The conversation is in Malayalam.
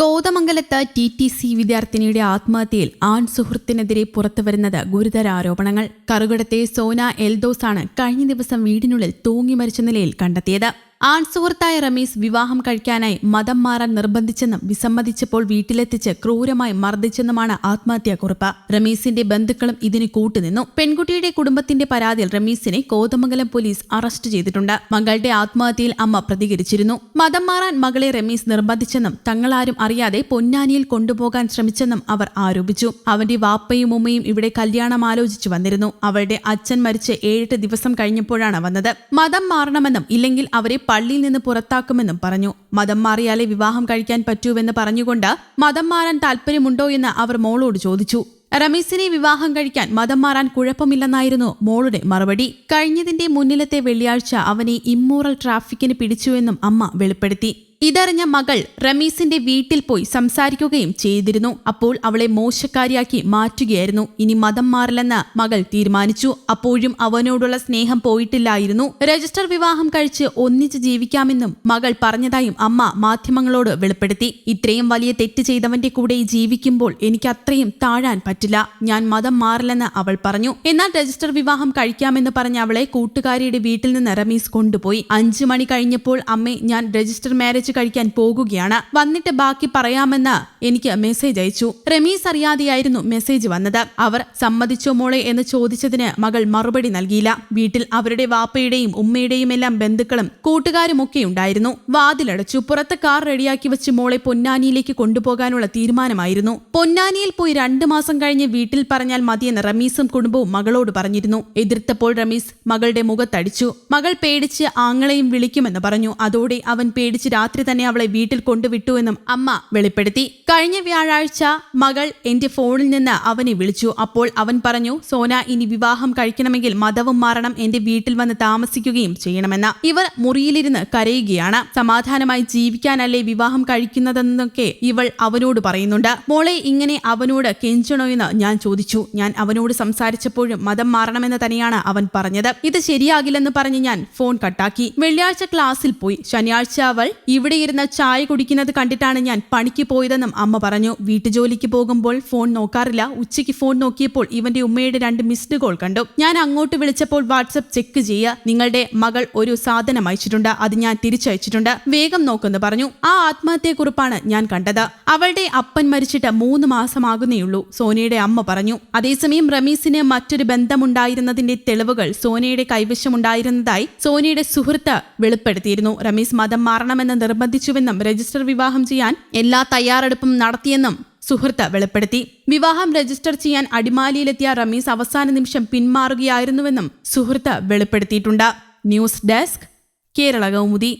കോതമംഗലത്ത് ടി ടി സി വിദ്യാർത്ഥിനിയുടെ ആത്മഹത്യയിൽ ആൺ സുഹൃത്തിനെതിരെ പുറത്തുവരുന്നത് ഗുരുതര ആരോപണങ്ങൾ. കറുകടത്തെ സോന എൽദോസാണ് കഴിഞ്ഞ ദിവസം വീടിനുള്ളിൽ തൂങ്ങി മരിച്ച നിലയിൽ കണ്ടെത്തിയത്. ആൺ സുഹൃത്തായ റമീസ് വിവാഹം കഴിക്കാനായി മതം മാറാൻ നിർബന്ധിച്ചെന്നും വിസമ്മതിച്ചപ്പോൾ വീട്ടിലെത്തിച്ച് ക്രൂരമായി മർദ്ദിച്ചെന്നുമാണ് ആത്മഹത്യാക്കുറിപ്പ് റമീസിന്റെ ബന്ധുക്കളും ഇതിന് കൂട്ടുനിന്നു. പെൺകുട്ടിയുടെ കുടുംബത്തിന്റെ പരാതിയിൽ റമീസിനെ കോതമംഗലം പോലീസ് അറസ്റ്റ് ചെയ്തിട്ടുണ്ട്. മകളുടെ ആത്മഹത്യയിൽ അമ്മ പ്രതികരിച്ചിരുന്നു. മതം മാറാൻ മകളെ റമീസ് നിർബന്ധിച്ചെന്നും തങ്ങളാരും അറിയാതെ പൊന്നാനിയിൽ കൊണ്ടുപോകാൻ ശ്രമിച്ചെന്നും അവർ ആരോപിച്ചു. അവന്റെ വാപ്പയും ഉമ്മയും ഇവിടെ കല്യാണം ആലോചിച്ചു വന്നിരുന്നു. അവളുടെ അച്ഛൻ മരിച്ച് ഏഴെട്ട് ദിവസം കഴിഞ്ഞപ്പോഴാണ് വന്നത്. മതം മാറണമെന്നും ഇല്ലെങ്കിൽ അവരെ പള്ളിയിൽ നിന്ന് പുറത്താക്കുമെന്നും പറഞ്ഞു. മതം മാറിയാലേ വിവാഹം കഴിക്കാൻ പറ്റൂവെന്ന് പറഞ്ഞുകൊണ്ട് മതം മാറാൻ താല്പര്യമുണ്ടോ എന്ന് അവർ മോളോട് ചോദിച്ചു. റമീസിനെ വിവാഹം കഴിക്കാൻ മതം മാറാൻ കുഴപ്പമില്ലെന്നായിരുന്നു മോളുടെ മറുപടി. കഴിഞ്ഞതിന്റെ മുന്നിലത്തെ വെള്ളിയാഴ്ച അവനെ ഇമ്മോറൽ ട്രാഫിക്കിന് പിടിച്ചുവെന്നും അമ്മ വെളിപ്പെടുത്തി. ഇതറിഞ്ഞ മകൾ റമീസിന്റെ വീട്ടിൽ പോയി സംസാരിക്കുകയും ചെയ്തിരുന്നു. അപ്പോൾ അവളെ മോശക്കാരിയാക്കി മാറ്റുകയായിരുന്നു. ഇനി മതം മാറില്ലെന്ന് മകൾ തീരുമാനിച്ചു. അപ്പോഴും അവനോടുള്ള സ്നേഹം പോയിട്ടില്ലായിരുന്നു. രജിസ്റ്റർ വിവാഹം കഴിച്ച് ഒന്നിച്ച് ജീവിക്കാമെന്നും മകൾ പറഞ്ഞതായും അമ്മ മാധ്യമങ്ങളോട് വെളിപ്പെടുത്തി. ഇത്രയും വലിയ തെറ്റ് ചെയ്തവന്റെ കൂടെ ജീവിക്കുമ്പോൾ എനിക്ക് അത്രയും താഴാൻ പറ്റില്ല. ഞാൻ മതം മാറില്ലെന്ന് അവൾ പറഞ്ഞു. എന്നാൽ രജിസ്റ്റർ വിവാഹം കഴിക്കാമെന്ന് പറഞ്ഞ അവളെ കൂട്ടുകാരിയുടെ വീട്ടിൽ നിന്ന് റമീസ് കൊണ്ടുപോയി. അഞ്ചു മണി കഴിഞ്ഞപ്പോൾ അമ്മേ ഞാൻ രജിസ്റ്റർ മാരേജ് കഴിക്കാൻ പോകുകയാണ്. വന്നിട്ട് ബാക്കി പറയാമെന്ന് എനിക്ക് മെസ്സേജ് അയച്ചു. റമീസ് അറിയാതെയായിരുന്നു മെസ്സേജ് വന്നത്. അവർ സമ്മതിച്ചോ മോളെ എന്ന് ചോദിച്ചതിന് മകൾ മറുപടി നൽകിയില്ല. വീട്ടിൽ അവരുടെ വാപ്പയുടെയും ഉമ്മയുടെയും എല്ലാം ബന്ധുക്കളും കൂട്ടുകാരും ഒക്കെ ഉണ്ടായിരുന്നു. വാതിലടച്ചു. പുറത്ത് കാർ റെഡിയാക്കി വെച്ച് മോളെ പൊന്നാനിയിലേക്ക് കൊണ്ടുപോകാനുള്ള തീരുമാനമായിരുന്നു. പൊന്നാനിയിൽ പോയി രണ്ടു മാസം കഴിഞ്ഞ് വീട്ടിൽ പറഞ്ഞാൽ മതിയെന്ന് റമീസും കുടുംബവും മകളോട് പറഞ്ഞിരുന്നു. എതിർത്തപ്പോൾ റമീസ് മകളുടെ മുഖത്തടിച്ചു. മകൾ പേടിച്ച് ആങ്ങളെയും വിളിക്കുമെന്ന് പറഞ്ഞു. അതോടെ അവൻ പേടിച്ച് രാത്രി തന്നെ അവളെ വീട്ടിൽ കൊണ്ടുവിട്ടുവെന്നും അമ്മ വെളിപ്പെടുത്തി. കഴിഞ്ഞ വ്യാഴാഴ്ച മകൾ എന്റെ ഫോണിൽ നിന്ന് അവനെ വിളിച്ചു. അപ്പോൾ അവൻ പറഞ്ഞു സോന ഇനി വിവാഹം കഴിക്കണമെങ്കിൽ മതവും മാറണം എന്റെ വീട്ടിൽ വന്ന് താമസിക്കുകയും ചെയ്യണമെന്ന്. ഇവർ മുറിയിലിരുന്ന് കരയുകയാണ്. സമാധാനമായി ജീവിക്കാനല്ലേ വിവാഹം കഴിക്കുന്നതെന്നൊക്കെ ഇവൾ അവനോട് പറയുന്നുണ്ട്. മോളെ ഇങ്ങനെ അവനോട് കെഞ്ചണോ എന്ന് ഞാൻ ചോദിച്ചു. ഞാൻ അവനോട് സംസാരിച്ചപ്പോഴും മതം മാറണമെന്ന് തന്നെയാണ് അവൻ പറഞ്ഞത്. ഇത് ശരിയാകില്ലെന്ന് പറഞ്ഞ് ഞാൻ ഫോൺ കട്ടാക്കി. വെള്ളിയാഴ്ച ക്ലാസ്സിൽ പോയി. ശനിയാഴ്ച അവൾ ഇവിടെ ഇരുന്ന് ചായ കുടിക്കുന്നത് കണ്ടിട്ടാണ് ഞാൻ പണിക്ക് പോയതെന്നും അമ്മ പറഞ്ഞു. വീട്ടുജോലിക്ക് പോകുമ്പോൾ ഫോൺ നോക്കാറില്ല. ഉച്ചയ്ക്ക് ഫോൺ നോക്കിയപ്പോൾ ഇവന്റെ ഉമ്മയുടെ രണ്ട് മിസ്ഡ് കോൾ കണ്ടു. ഞാൻ അങ്ങോട്ട് വിളിച്ചപ്പോൾ വാട്സപ്പ് ചെക്ക് ചെയ്യുക. നിങ്ങളുടെ മകൾ ഒരു സാധനം അയച്ചിട്ടുണ്ട്. അത് ഞാൻ തിരിച്ചയച്ചിട്ടുണ്ട്. വേഗം നോക്കുന്നു പറഞ്ഞു. ആ ആത്മഹത്യക്കുറിപ്പാണ് ഞാൻ കണ്ടത്. അവളുടെ അപ്പൻ മരിച്ചിട്ട് മൂന്ന് മാസമാകുന്നേയുള്ളൂ സോനയുടെ അമ്മ പറഞ്ഞു. അതേസമയം റമീസിന് മറ്റൊരു ബന്ധമുണ്ടായിരുന്നതിന്റെ തെളിവുകൾ സോനയുടെ കൈവശമുണ്ടായിരുന്നതായി സോനയുടെ സുഹൃത്ത് വെളിപ്പെടുത്തിയിരുന്നു. റമീസ് മതം മാറണമെന്ന് നിർബന്ധിച്ചുവെന്നും രജിസ്റ്റർ വിവാഹം ചെയ്യാൻ എല്ലാ തയ്യാറെടുപ്പും നടത്തിയെന്നും സുഹൃത്ത് വെളിപ്പെടുത്തി. വിവാഹം രജിസ്റ്റർ ചെയ്യാൻ അടിമാലിയിലെത്തിയ റമീസ് അവസാന നിമിഷം പിന്മാറുകയായിരുന്നുവെന്നും സുഹൃത്ത് വെളിപ്പെടുത്തിയിട്ടുണ്ട്. News desk Kerala Kaumudi.